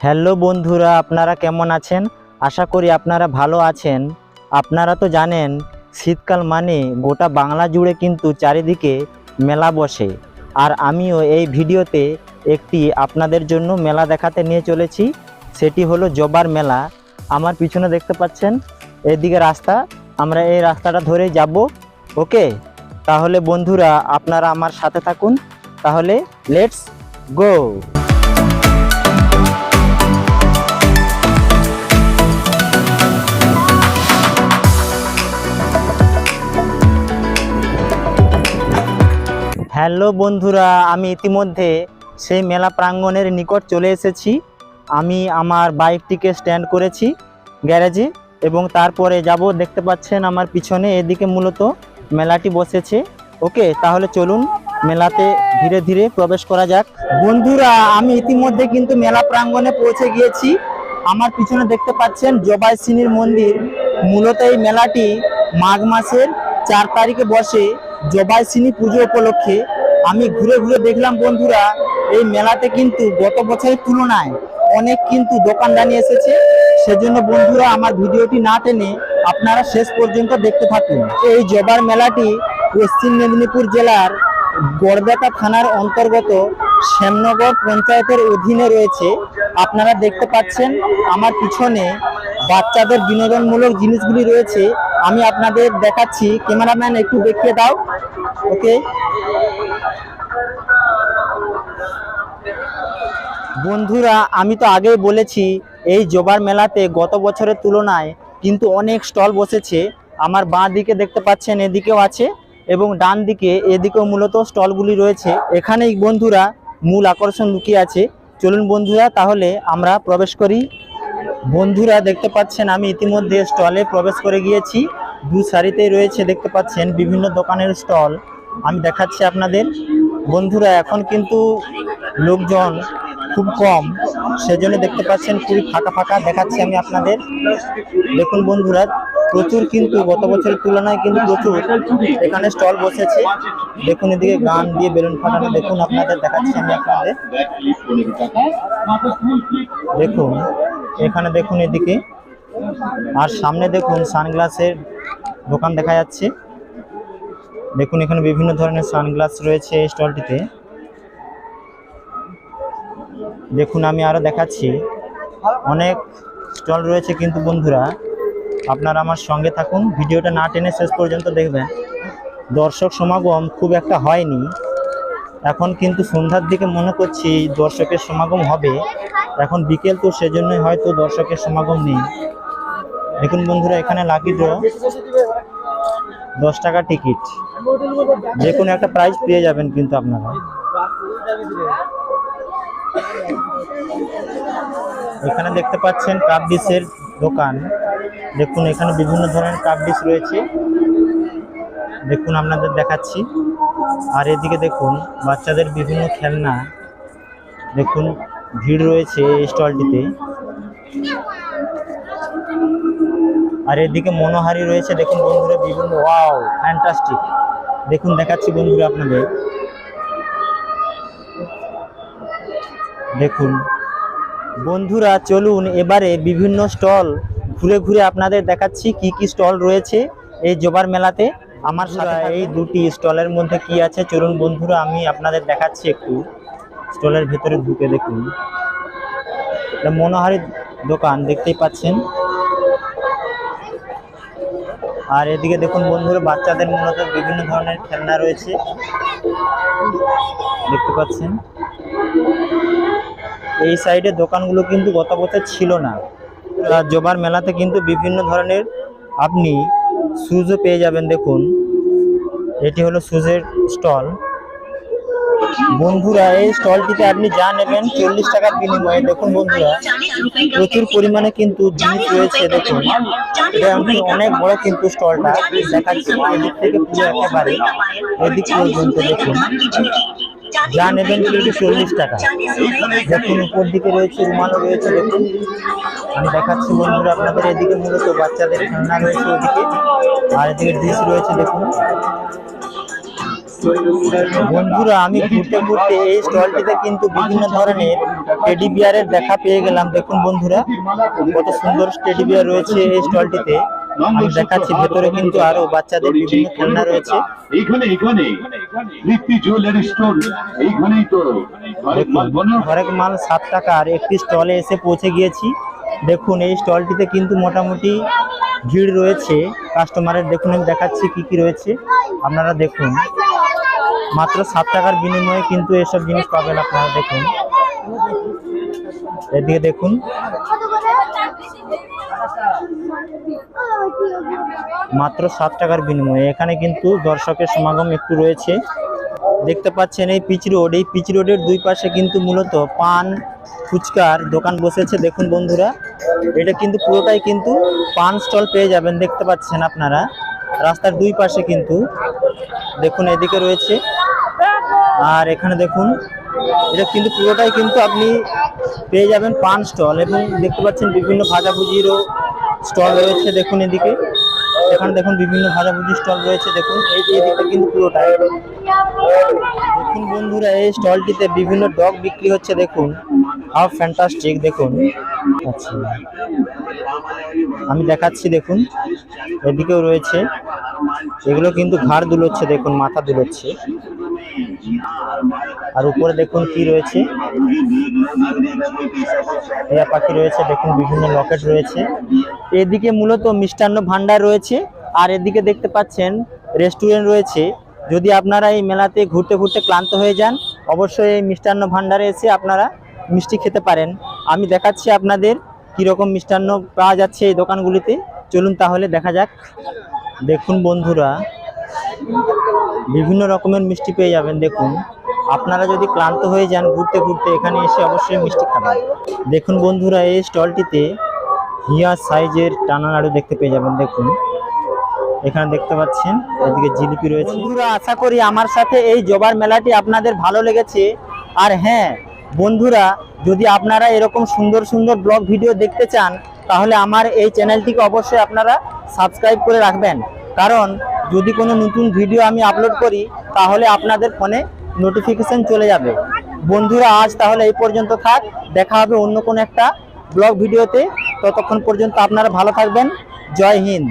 Hello বন্ধুরা, আপনারা কেমন আছেন? আশা করি আপনারা ভালো আছেন। আপনারা তো জানেন, শীতকাল মানে গোটা বাংলা জুড়ে কিন্তু চারিদিকে মেলা বসে। আর আমিও এই ভিডিওতে একটি আপনাদের জন্য মেলা দেখাতে নিয়ে চলেছি। সেটি হলো জবার মেলা। আমার পিছনে দেখতে পাচ্ছেন, এদিকে রাস্তা। আমরা এই রাস্তাটা ধরে যাব। ওকে তাহলে বন্ধুরা, আপনারা আমার সাথে থাকুন। তাহলে লেটস গো হ্যালো বন্ধুরা, আমি ইতিমধ্যে সেই মেলা প্রাঙ্গণের নিকট চলে এসেছি। আমি আমার বাইকটিকে স্ট্যান্ড করেছি গ্যারেজে এবং তারপরে যাব, দেখতে পাচ্ছেন আমার পিছনে, এদিকে মূলত মেলাটি বসেছে। ওকে, তাহলে চলুন মেলাতে ধীরে ধীরে প্রবেশ করা যাক। বন্ধুরা, আমি ইতিমধ্যে কিন্তু মেলা প্রাঙ্গণে পৌঁছে গিয়েছি। আমার পিছনে দেখতে পাচ্ছেন জবাই সিনির মন্দির। মূলত এই মেলাটি মাঘ মাসের চার তারিখে বসে জবাই সিনি পুজো উপলক্ষে আমি ঘুরে ঘুরে দেখলাম বন্ধুরা, এই মেলাতে কিন্তু গত বছরের তুলনায় অনেক কিন্তু দোকানদানি এসেছে। সেজন্য বন্ধুরা, আমার ভিডিওটি না টেনে আপনারা শেষ পর্যন্ত দেখতে থাকুন। এই জবার মেলাটি পশ্চিম মেদিনীপুর জেলার গড়বেতা থানার অন্তর্গত শ্যামনগর পঞ্চায়েতের অধীনে রয়েছে। আপনারা দেখতে পাচ্ছেন, আমার পিছনে বাচ্চাদের বিনোদনমূলক জিনিসগুলি রয়েছে। আমি আপনাদের দেখাচ্ছি, ক্যামেরাম্যান একটু দেখিয়ে দাও। ওকে? বন্ধুরা, আমি তো আগেই বলেছি, এই জোবার মেলাতে গত বছরের তুলনায় কিন্তু অনেক স্টল বসেছে। আমার বাঁ দিকে দেখতে পাচ্ছেন, এদিকেও আছে এবং ডান দিকে, এদিকেও মূলত স্টলগুলি রয়েছে। এখানেই বন্ধুরা, মূল আকর্ষণ লুকিয়ে আছে। চলুন বন্ধুরা, তাহলে আমরা প্রবেশ করি। বন্ধুরা, দেখতে পাচ্ছেন, আমি ইতিমধ্যে স্টলে প্রবেশ করে গিয়েছি। দু সারিতেই রয়েছে, দেখতে পাচ্ছেন, বিভিন্ন দোকানের স্টল। আমি দেখাচ্ছি আপনাদের। বন্ধুরা, এখন কিন্তু লোকজন খুব কম, সেজন্য দেখতে পাচ্ছেন খুবই ফাঁকা ফাঁকা। দেখাচ্ছি আমি আপনাদের। দেখুন বন্ধুরা, প্রচুর কিন্তু, গত বছরের তুলনায় কিন্তু প্রচুর এখানে স্টল বসেছে। দেখুন এদিকে গান দিয়ে বেলুন ফাটানো, দেখুন আপনাদের, দেখাচ্ছি আমি আপনাদের। দেখুন, এখানে দেখুন এদিকে। আর সামনে দেখুন সানগ্লাসের দোকান দেখা যাচ্ছে। দেখুন, এখানে বিভিন্ন ধরনের সানগ্লাস রয়েছে এই স্টলটিতে। দেখুন, আমি আরও দেখাচ্ছি। অনেক স্টল রয়েছে কিন্তু বন্ধুরা, আপনারা আমার সঙ্গে থাকুন। ভিডিওটা না টেনে শেষ পর্যন্ত দেখবেন। দর্শক সমাগম খুব একটা হয়নি। এখন কিন্তু সন্ধ্যার দিকে মনে করছি দর্শকের সমাগম হবে। এখন বিকেল তো সেজন্যই হয়তো দর্শকের সমাগম নেই। দেখুন বন্ধুরা, এখানে লাকি ড্র দশ টাকা টিকিট যে কোনো একটা প্রাইজ পেয়ে যাবেন কিন্তু আপনারা। এখানে দেখতে পাচ্ছেন কাপ ডিশের দোকান। দেখুন, এখানে বিভিন্ন ধরনের কাপ ডিশ রয়েছে। দেখুন, আপনাদের দেখাচ্ছি। আর এদিকে দেখুন, বাচ্চাদের বিভিন্ন খেলনা। দেখুন, ভিড় রয়েছে এই স্টলটিতে। আর এদিকে মনোহারি রয়েছে দেখুন বন্ধুরা বিভিন্ন ওয়াও ফ্যান্টাস্টিক দেখুন দেখাচ্ছি বন্ধুরা আপনাদের। দেখুন বন্ধুরা চলুন এবারে বিভিন্ন স্টল ঘুরে ঘুরে আপনাদের দেখাচ্ছি কি কি স্টল রয়েছে এই জোবার মেলাতে। আমার সাথে এই দুটি স্টলের মধ্যে কি আছে? চলুন বন্ধুরা আমি আপনাদের দেখাচ্ছি একটু। স্টলের ভেতরে ঢুকে দেখুন। এটা মনোহারি দোকান দেখতেই পাচ্ছেন। আর এদিকে দেখুন বন্ধুরা, বাচ্চাদের মূলত বিভিন্ন ধরনের খেলনা রয়েছে। দেখতে পাচ্ছেন? এই সাইডে দোকানগুলো কিন্তু গত বছর ছিল না। জবার মেলাতে কিন্তু বিভিন্ন ধরনের আপনি সুজও পেয়ে যাবেন, দেখুন। এটি হলো সুজের স্টল। বন্ধুরা, এই স্টলটিতে আপনি যা নেবেন চল্লিশ টাকার বিনিময়ে, দেখুন বন্ধুরা, প্রচুর পরিমাণে কিন্তু জিনিস রয়েছে, দেখুন। অনেক বড় কিন্তু স্টলটা দেখাচ্ছি এদিক থেকে পুরো একেবারে এদিক পর্যন্ত দেখুন। যা নেবেন কিন্তু চল্লিশ টাকা। দেখুন, উপর দিকে রয়েছে, রুমালও রয়েছে, দেখুন। আমি দেখাচ্ছি বন্ধুরা আপনাদের, এদিকে মূলত বাচ্চাদের খেলনা রয়েছে ওদিকে, আর এদিকে ডিশ রয়েছে, দেখুন। বন্ধুরা আমি ঘুরতে ঘুরতে এই স্টলটিতে কিন্তু বিভিন্ন ধরনের টেডি বিয়ারের দেখা পেয়ে গেলাম। দেখুন বন্ধুরা কত সুন্দর টেডি বিয়ার রয়েছে এই স্টলটিতে। আমি দেখাচ্ছি ভেতরে কিন্তু আরও বাচ্চাদের বিভিন্ন খেলনা রয়েছে। এইখানে এখানে এইখানেই তো। হরেক মাল সাত টাকার একটি স্টলে এসে পৌঁছে গিয়েছি। দেখুন এই স্টলটিতে কিন্তু মোটামুটি ভিড় রয়েছে। কাস্টমারের দেখুন আমি দেখাচ্ছি কি কি রয়েছে। আপনারা দেখুন। মাত্র সাত টাকার বিনিময়ে কিন্তু এসব জিনিস পাবেন আপনারা, দেখুন। এদিকে দেখুন। মাত্র সাত টাকার বিনিময়ে। এখানে কিন্তু দর্শকের সমাগম একটু রয়েছে। দেখতে পাচ্ছেন এই পিচ রোড। এই পিচ রোডের দুই পাশে কিন্তু মূলত পান, ফুচকার দোকান বসেছে, দেখুন বন্ধুরা। এটা কিন্তু পুরোটাই কিন্তু পান স্টল পেয়ে যাবেন, দেখতে পাচ্ছেন আপনারা। রাস্তার দুই পাশে কিন্তু দেখুন, এদিকে রয়েছে। আর এখানে দেখুন, এটা কিন্তু পুরোটাই কিন্তু আপনি পেয়ে যাবেন পান স্টল এবং দেখতে পাচ্ছেন বিভিন্ন ভাজাভুজিরও স্টল রয়েছে দেখুন এদিকে। এখানে দেখুন বিভিন্ন ভাজাভুজি স্টল রয়েছে দেখুন, এই যে এদিকে কিন্তু পুরোটাই। দেখুন বন্ধুরা, এই স্টলটিতে বিভিন্ন ডগ বিক্রি হচ্ছে দেখুন। হাউ ফ্যান্টাস্টিক, দেখুন। আচ্ছা। আমি দেখাচ্ছি, দেখুন। এদিকেও রয়েছে। এগুলো কিন্তু ঘাড় দুলোচ্ছে, দেখুন, মাথা দুলোচ্ছে। আর উপরে দেখুন কি রয়েছে। টিয়া পাখি রয়েছে, দেখুন, বিভিন্ন লকেট রয়েছে। এদিকে মূলত মিষ্টান্ন ভান্ডার রয়েছে। আর এদিকে দেখতে পাচ্ছেন, রেস্টুরেন্ট রয়েছে। যদি আপনারা এই মেলাতে ঘুরতে ঘুরতে ক্লান্ত হয়ে যান, অবশ্যই এই মিষ্টান্ন ভান্ডারে এসে আপনারা মিষ্টি খেতে পারেন। আমি দেখাচ্ছি আপনাদের কীরকম মিষ্টান্ন পাওয়া যাচ্ছে এই দোকানগুলিতে। চলুন তাহলে দেখা যাক। দেখুন বন্ধুরা, বিভিন্ন রকমের মিষ্টি পেয়ে যাবেন, দেখুন। আপনারা যদি ক্লান্ত হয়ে যান ঘুরতে ঘুরতে, এখানে এসে অবশ্যই মিষ্টি খাবেন। দেখুন বন্ধুরা, এই স্টলটিতে হিয়া সাইজের টানা নাড়ু দেখতে পেয়ে যাবেন, দেখুন। এখানে দেখতে পাচ্ছেন, এদিকে জিলিপি রয়েছে। বন্ধুরা, আশা করি আমার সাথে এই জবার মেলাটি আপনাদের ভালো লেগেছে। আর হ্যাঁ বন্ধুরা, যদি আপনারা এরকম সুন্দর সুন্দর ব্লগ ভিডিও দেখতে চান, তাহলে আমার এই চ্যানেলটিকে অবশ্যই আপনারা সাবস্ক্রাইব করে রাখবেন। কারণ যদি কোনো নতুন ভিডিও আমি আপলোড করি, তাহলে আপনাদের ফোনে নোটিফিকেশান চলে যাবে। বন্ধুরা, আজ তাহলে এই পর্যন্ত থাক। দেখা হবে অন্য কোনো একটা ব্লগ ভিডিওতে। ততক্ষণ পর্যন্ত আপনারা ভালো থাকবেন। জয় হিন্দ।